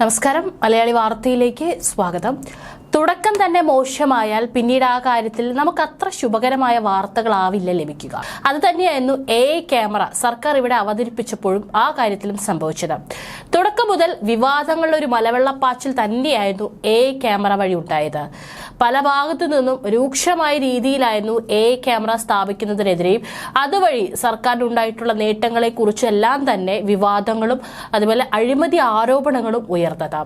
നമസ്കാരം. മലയാളി വാർത്തയിലേക്ക് സ്വാഗതം. തുടക്കം തന്നെ മോശമായാൽ പിന്നീട് ആ കാര്യത്തിൽ നമുക്ക് അത്ര ശുഭകരമായ വാർത്തകളാവില്ല ലഭിക്കുക. അത് തന്നെയായിരുന്നു എ ക്യാമറ സർക്കാർ ഇവിടെ അവതരിപ്പിച്ചപ്പോഴും ആ കാര്യത്തിലും സംഭവിച്ചത്. തുടക്കം മുതൽ വിവാദങ്ങളുടെ ഒരു മലവെള്ളപ്പാച്ചിൽ തന്നെയായിരുന്നു എ ക്യാമറ വഴി ഉണ്ടായത്. പല ഭാഗത്തു നിന്നും രൂക്ഷമായ രീതിയിലായിരുന്നു എ ക്യാമറ സ്ഥാപിക്കുന്നതിനെതിരെയും അതുവഴി സർക്കാരിനുണ്ടായിട്ടുള്ള നേട്ടങ്ങളെ കുറിച്ചെല്ലാം തന്നെ വിവാദങ്ങളും അതുപോലെ അഴിമതി ആരോപണങ്ങളും ഉയർന്നത്.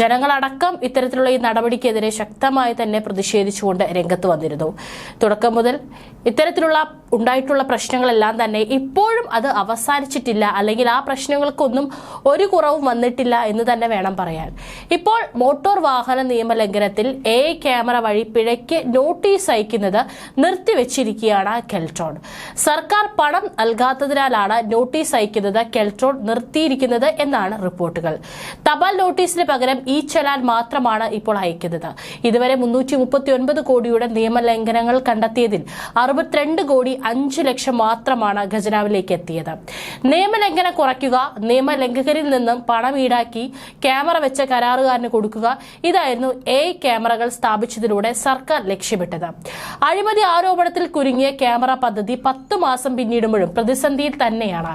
ജനങ്ങളടക്കം ഇത്തരത്തിലുള്ള ഈ നടപടിക്കെതിരെ ശക്തമായി തന്നെ പ്രതിഷേധിച്ചുകൊണ്ട് രംഗത്ത് വന്നിരുന്നു. തുടക്കം മുതൽ ഇത്തരത്തിലുള്ള ഉണ്ടായിട്ടുള്ള പ്രശ്നങ്ങളെല്ലാം തന്നെ ഇപ്പോഴും അത് അവസാനിച്ചിട്ടില്ല. അല്ലെങ്കിൽ ആ പ്രശ്നങ്ങൾക്കൊന്നും ഒരു കുറവും വന്നിട്ടില്ല എന്ന് തന്നെ വേണം പറയാൻ. ഇപ്പോൾ മോട്ടോർ വാഹന നിയമലംഘനത്തിൽ എ ക്യാമറ വഴി പിഴയ്ക്ക് നോട്ടീസ് അയക്കുന്നത് നിർത്തിവെച്ചിരിക്കുകയാണ് കെൽട്രോൺ. സർക്കാർ പണം നൽകാത്തതിനാലാണ് നോട്ടീസ് അയക്കുന്നത് കെൽട്രോൺ നിർത്തിയിരിക്കുന്നത് എന്നാണ് റിപ്പോർട്ടുകൾ. തപാൽ നോട്ടീസിന് പകരം ഈ ചലാൻ മാത്രമാണ് ഇപ്പോൾ അയക്കുന്നത്. ഇതുവരെ മുന്നൂറ്റി മുപ്പത്തി ഒൻപത് കോടിയുടെ നിയമലംഘനങ്ങൾ കണ്ടെത്തിയതിൽ അറുപത്തിരണ്ട് കോടി അഞ്ച് ലക്ഷം മാത്രമാണ് ഖജനാവിലേക്ക് എത്തിയത്. നിയമലംഘനം കുറയ്ക്കുക നിയമലംഘകരിൽ നിന്നും പണം ഈടാക്കി ക്യാമറ വെച്ച കരാറുകാരന് കൊടുക്കുക ഇതായിരുന്നു എ ക്യാമറകൾ സ്ഥാപിച്ചതിലൂടെ സർക്കാർ ലക്ഷ്യമിട്ടത്. അഴിമതി ആരോപണത്തിൽ കുരുങ്ങിയ ക്യാമറ പദ്ധതി പത്ത് മാസം പിന്നിടുമ്പോഴും പ്രതിസന്ധിയിൽ തന്നെയാണ്.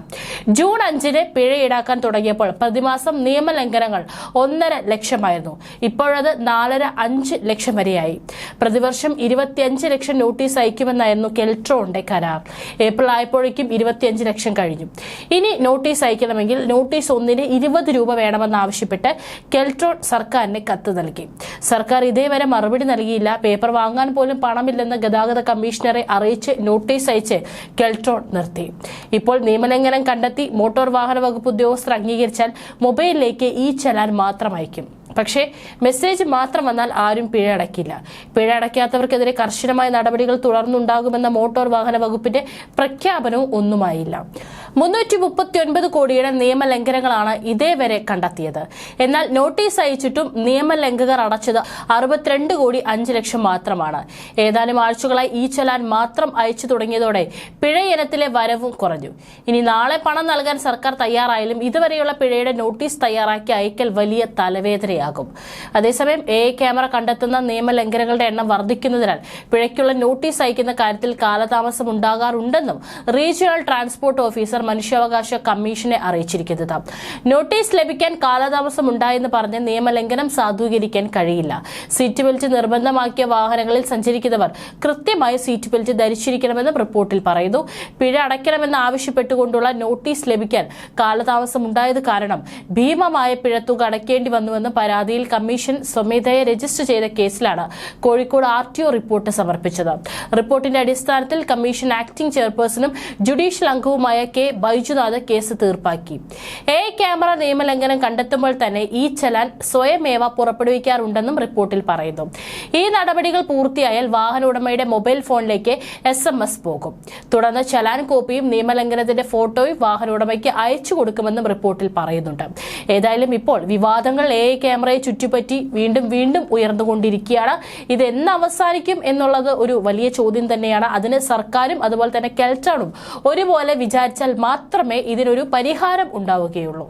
ജൂൺ അഞ്ചിന് പിഴ ഈടാക്കാൻ തുടങ്ങിയപ്പോൾ പ്രതിമാസം നിയമലംഘനങ്ങൾ ഒന്നര ലക്ഷമായിരുന്നു. ഇപ്പോഴത് നാലര അഞ്ച് ലക്ഷം വരെയായി. പ്രതിവർഷം ഇരുപത്തിയഞ്ച് ലക്ഷം നോട്ടീസ് അയക്കുമെന്നായിരുന്നു കെൽട്രോണിന്റെ കരാർ. ഏപ്രിൽ ആയപ്പോഴേക്കും ഇരുപത്തിയഞ്ച് ലക്ഷം കഴിഞ്ഞു. ഇനി നോട്ടീസ് അയക്കണമെങ്കിൽ നോട്ടീസ് ഒന്നിന് ഇരുപത് രൂപ വേണമെന്നാവശ്യപ്പെട്ട് കെൽട്രോൺ സർക്കാരിന് കത്ത് നൽകി. സർക്കാർ ഇതേവരെ മറുപടി നൽകിയില്ല. പേപ്പർ വാങ്ങാൻ പോലും പണമില്ലെന്ന് ഗതാഗത കമ്മീഷണറെ അറിയിച്ച് നോട്ടീസ് അയച്ച് കെൽട്രോൺ നിർത്തി. ഇപ്പോൾ നിയമലംഘനം കണ്ടെത്തി മോട്ടോർ വാഹന വകുപ്പ് ഉദ്യോഗസ്ഥർ അംഗീകരിച്ചാൽ മൊബൈലിലേക്ക് ഈ ചലാൻ മാത്രം അയക്കും. പക്ഷേ മെസ്സേജ് മാത്രം വന്നാൽ ആരും പിഴ അടയ്ക്കില്ല പിഴ അടയ്ക്കാത്തവർക്കെതിരെ കർശനമായ നടപടികൾ തുടർന്നുണ്ടാകുമെന്ന മോട്ടോർ വാഹന വകുപ്പിന്റെ പ്രഖ്യാപനവും ഒന്നുമായില്ല. മുന്നൂറ്റി മുപ്പത്തി ഒൻപത് കോടിയുടെ നിയമലംഘനങ്ങളാണ് ഇതേവരെ കണ്ടെത്തിയത്. എന്നാൽ നോട്ടീസ് അയച്ചിട്ടും നിയമലംഘകർ അടച്ചത് അറുപത്തിരണ്ട് കോടി അഞ്ച് ലക്ഷം മാത്രമാണ്. ഏതാനും ആഴ്ചകളായി ഈ ചലാൻ മാത്രം അയച്ചു തുടങ്ങിയതോടെ പിഴ ഇനത്തിലെ വരവും കുറഞ്ഞു. ഇനി നാളെ പണം നൽകാൻ സർക്കാർ തയ്യാറായാലും ഇതുവരെയുള്ള പിഴയുടെ നോട്ടീസ് തയ്യാറാക്കി അയക്കൽ വലിയ തലവേദനയാകും. അതേസമയം എ ക്യാമറ കണ്ടെത്തുന്ന നിയമലംഘനങ്ങളുടെ എണ്ണം വർദ്ധിക്കുന്നതിനാൽ പിഴയ്ക്കുള്ള നോട്ടീസ് അയക്കുന്ന കാര്യത്തിൽ കാലതാമസം ഉണ്ടാകാറുണ്ടെന്നും റീജിയണൽ ട്രാൻസ്പോർട്ട് ഓഫീസർ മനുഷ്യാവകാശ കമ്മീഷനെ അറിയിച്ചിരിക്കുന്നത്. നോട്ടീസ് ലഭിക്കാൻ കാലതാമസം ഉണ്ടായെന്ന് പറഞ്ഞ് നിയമലംഘനം സാധൂകരിക്കാൻ കഴിയില്ല. സീറ്റ് ബെൽറ്റ് നിർബന്ധമാക്കിയ വാഹനങ്ങളിൽ സഞ്ചരിക്കുന്നവർ കൃത്യമായി സീറ്റ് ബെൽറ്റ് ധരിച്ചിരിക്കണമെന്നും റിപ്പോർട്ടിൽ പറയുന്നു. പിഴ അടയ്ക്കണമെന്ന് ആവശ്യപ്പെട്ടുകൊണ്ടുള്ള നോട്ടീസ് ലഭിക്കാൻ കാലതാമസം ഉണ്ടായത് കാരണം ഭീമമായ പിഴത്തുക അടയ്ക്കേണ്ടി വന്നുവെന്ന് പരാതിയിൽ കമ്മീഷൻ സ്വമേധയെ രജിസ്റ്റർ ചെയ്ത കേസിലാണ് Kozhikode R T O report സമർപ്പിച്ചത്. റിപ്പോർട്ടിന്റെ അടിസ്ഥാനത്തിൽ കമ്മീഷൻ ആക്ടിംഗ് ചെയർപേഴ്സണും ജുഡീഷ്യൽ അംഗവുമായ കെ ബൈജുനാഥ് കേസ് തീർപ്പാക്കി. എ ക്യാമറ നിയമലംഘനം കണ്ടെത്തുമ്പോൾ തന്നെ ഈ ചലാൻ സ്വയമേവ പുറപ്പെടുവിക്കാറുണ്ടെന്നും റിപ്പോർട്ടിൽ പറയുന്നു. ഈ നടപടികൾ പൂർത്തിയായാൽ വാഹന ഉടമയുടെ മൊബൈൽ ഫോണിലേക്ക് എസ് എം എസ് പോകും. തുടർന്ന് ചലാൻ കോപ്പിയും നിയമലംഘനത്തിന്റെ ഫോട്ടോയും വാഹന ഉടമയ്ക്ക് അയച്ചു കൊടുക്കുമെന്നും റിപ്പോർട്ടിൽ പറയുന്നുണ്ട്. ഏതായാലും ഇപ്പോൾ വിവാദങ്ങൾ എ ക്യാമറയെ ചുറ്റിപ്പറ്റി വീണ്ടും വീണ്ടും ഉയർന്നുകൊണ്ടിരിക്കുകയാണ്. ഇത് എന്ന് അവസാനിക്കും എന്നുള്ളത് ഒരു വലിയ ചോദ്യം തന്നെയാണ്. അതിന് സർക്കാരും അതുപോലെ തന്നെ കെൽറ്റാണും ഒരുപോലെ വിചാരിച്ചാൽ മാത്രമേ ഇതിനൊരു പരിഹാരം ഉണ്ടാവുകയുള്ളൂ.